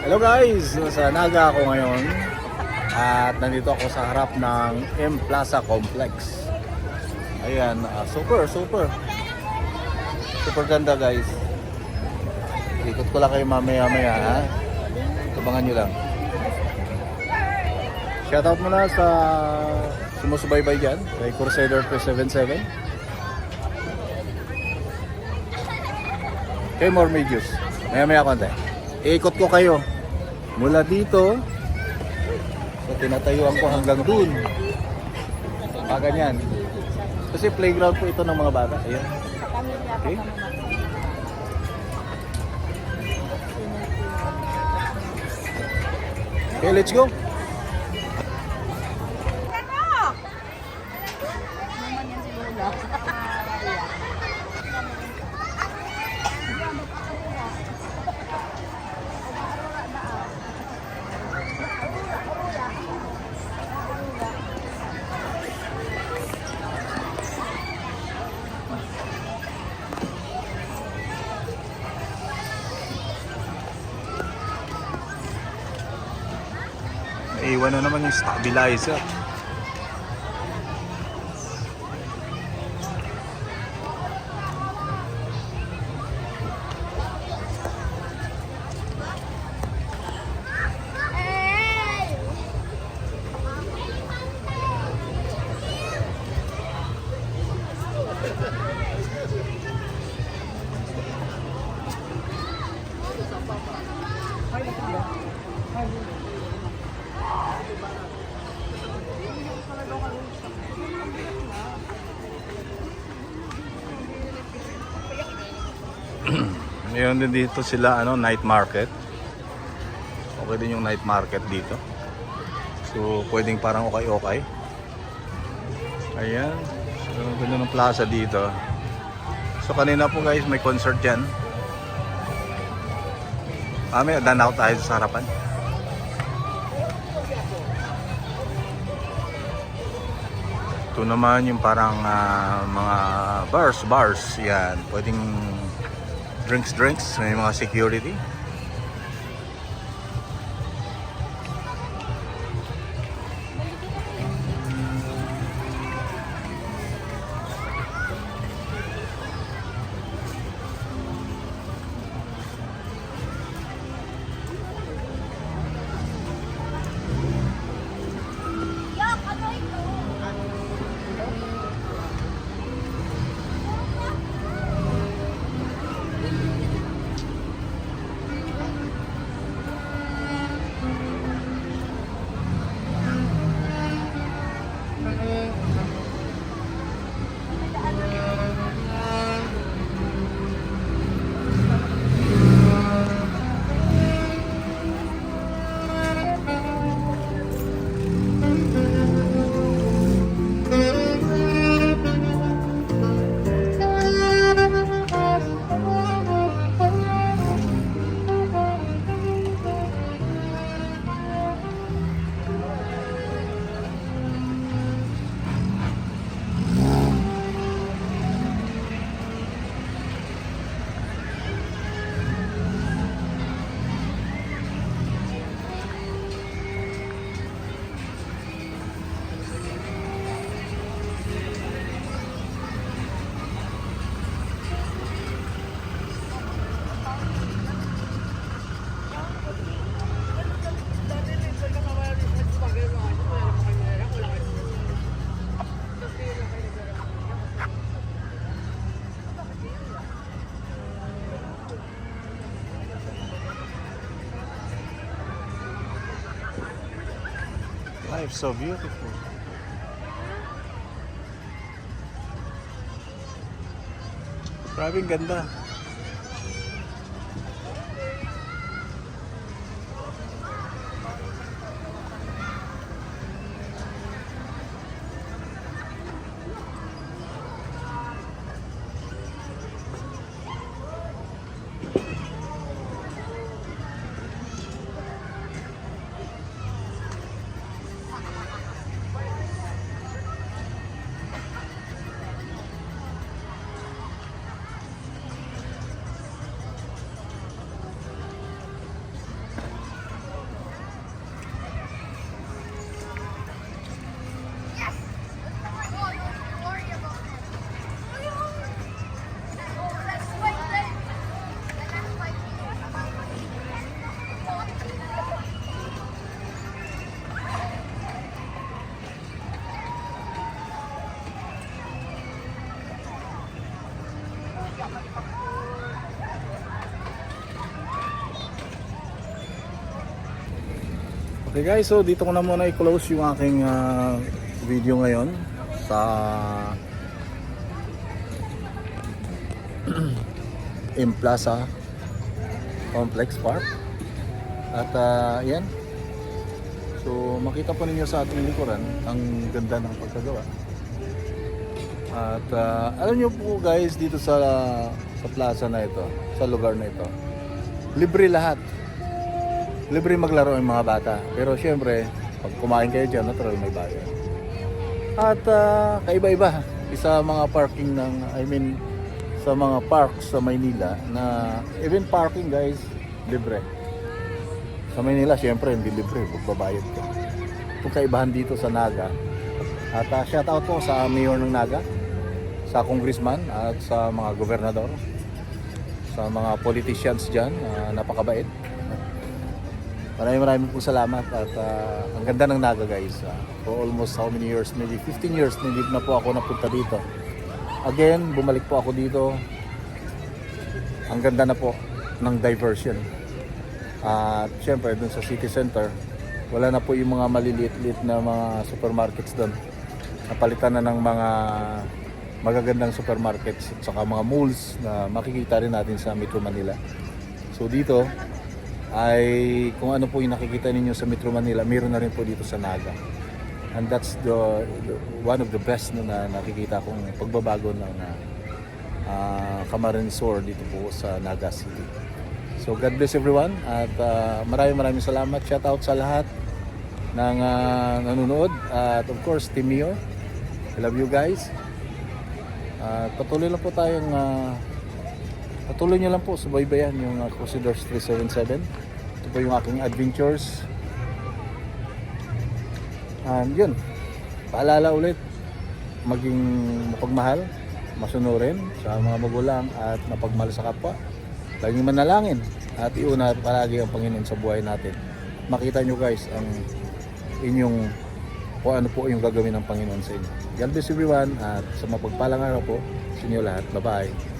Hello guys! Sa Naga ako ngayon at nandito ako sa harap ng M Plaza Complex. Ayan, ah, super, super. Super ganda guys. Ikot ko lang kayo mamaya maya ha. Tabangan nyo lang. Shoutout muna sa sumusubaybay dyan kay Crusader 377. Kay More Medios. Maya maya konti. Ikot ko kayo. Mula dito so tinatayuan ko hanggang dun. Ah ganyan. Kasi playground po ito ng mga bata. Ayan. Okay. Okay let's go Naiwan na naman yung stabilizer. Meron din dito sila ano, night market. Okay din yung night market dito. So, pwedeng parang okay-okay. Ayan. So, ganda ng plaza dito. So, kanina po guys, may concert dyan. Ah, may danaw tayo sa harapan. Ito naman yung parang ah, mga bars, bars. Yan. Pwedeng drinks, drinks. May mga security. Life so beautiful. Ang ganda. Okay guys, so dito ko na muna i-close yung aking ah, video ngayon sa M Complex Park. At ah, yan. So makita po ninyo sa ating likuran ang ganda ng pagkagawa. At ah, alam niyo po guys dito sa sa plaza na ito, sa lugar na ito. Libre lahat. Libre maglaro ang mga bata. Pero syempre, pag kumain kayo dyan, natural may bayad. At ah, kaiba-iba sa mga parking ng, I mean, sa mga parks sa Maynila na even parking guys, libre. Sa Maynila, syempre, hindi libre, magbabayad ka. Itong kaibahan dito sa Naga. At uh, shout out po sa mayor ng Naga, sa congressman at sa mga gobernador, sa mga politicians dyan, ah, napakabait. Maraming maraming po salamat at ah, ang ganda ng Naga guys. Ah, for almost how many years? Maybe 15 years na hindi na po ako napunta dito. Again, bumalik po ako dito. Ang ganda na po ng diversion. At syempre dun sa city center, wala na po yung mga maliliit-liit na mga supermarkets doon. Napalitan na ng mga magagandang supermarkets at saka mga malls na makikita rin natin sa Metro Manila. So dito ay kung ano po yung nakikita ninyo sa Metro Manila, meron na rin po dito sa Naga. And that's the, the- one of the best no, na nakikita kong pagbabago ng uh, Camarinesor dito po sa Naga City. So God bless everyone at ah, maraming maraming salamat. Shout out sa lahat ng ah, nanonood at of course Team Mio. I love you guys. At patuloy lang po tayong ah, patuloy nyo lang po subaybayan yung uh, Crusaders 377. Ito po yung aking adventures. And yun, paalala ulit, maging mapagmahal, masunurin sa mga magulang at mapagmahal sa kapwa. Laging manalangin at iuna palagi ang Panginoon sa buhay natin. Makita nyo guys ang inyong kung ano po yung gagawin ng Panginoon sa inyo. God bless everyone at sa mapagpalang araw po sa inyo lahat. Bye-bye.